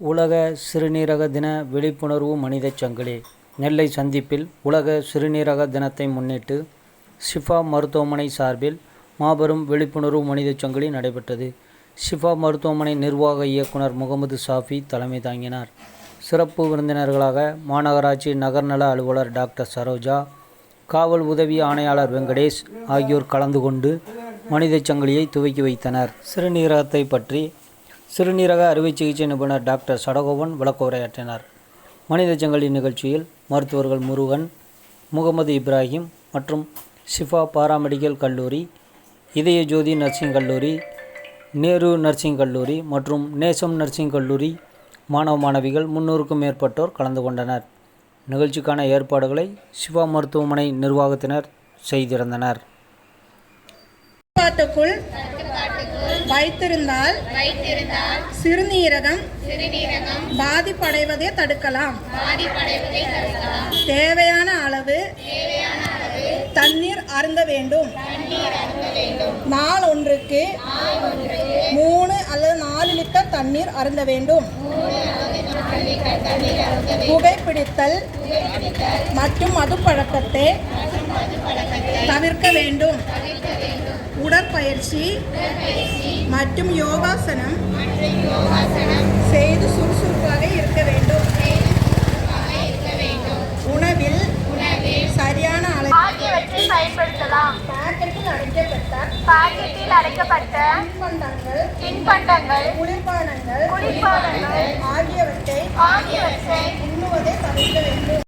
உலக சிறுநீரக தின விழிப்புணர்வு மனிதச் சங்கிலி. நெல்லை சந்திப்பில் உலக சிறுநீரக தினத்தை முன்னிட்டு ஷிஃபா மருத்துவமனை சார்பில் மாபெரும் விழிப்புணர்வு மனிதச் சங்கிலி நடைபெற்றது. ஷிஃபா மருத்துவமனை நிர்வாக இயக்குனர் முகமது சாஃபி தலைமை தாங்கினார். சிறப்பு விருந்தினர்களாக மாநகராட்சி நகர்நல அலுவலர் டாக்டர் சரோஜா காவல் உதவி ஆணையாளர் வெங்கடேஷ் ஆகியோர் கலந்து கொண்டு மனிதச் சங்கிலியை துவக்கி வைத்தனர். சிறுநீரகத்தை பற்றி சிறுநீரக அறுவை சிகிச்சை நிபுணர் டாக்டர் சடகோவன் விளக்கவுரையாற்றினார். மனித மனிதச் நிகழ்ச்சியில் மருத்துவர்கள் முருகன் முகமது இப்ராஹிம் மற்றும் ஷிஃபா பாராமெடிக்கல் கல்லூரி இதய ஜோதி நர்சிங் கல்லூரி நேரு நர்சிங் கல்லூரி மற்றும் நேசம் நர்சிங் கல்லூரி மாணவ மாணவிகள் முன்னூறுக்கும் மேற்பட்டோர் கலந்து கொண்டனர். நிகழ்ச்சிக்கான ஏற்பாடுகளை சிவா மருத்துவமனை நிர்வாகத்தினர் செய்திருந்தனர். வைத்திருந்தால் சிறுநீரகம் பாதிப்படைவதை தடுக்கலாம். தேவையான அளவு தண்ணீர் அருந்த வேண்டும். நாள் ஒன்றுக்கு மூணு அல்லது நாலு லிட்டர் தண்ணீர் அருந்த வேண்டும். புகைப்பிடித்தல் மற்றும் மதுப்பழக்கத்தை தவிர்க்க வேண்டும். உடற்பயிற்சி மற்றும் யோகாசனம் செய்து சுறுசுறுப்பாக இருக்க வேண்டும். உணவில் சரியான அளவு ஆகியவற்றை பயன்படுத்தலாம். பாக்கெட்டில் அடைக்கப்பட்ட பாக்கெட்டில் அடைக்கப்பட்ட தின்பண்டங்கள் தின்பண்டங்கள் குளிர்பானங்கள் குளிர்பானங்கள் ஆகியவற்றை ஆகியவற்றை உண்ணுவதை தவிர்க்க வேண்டும்.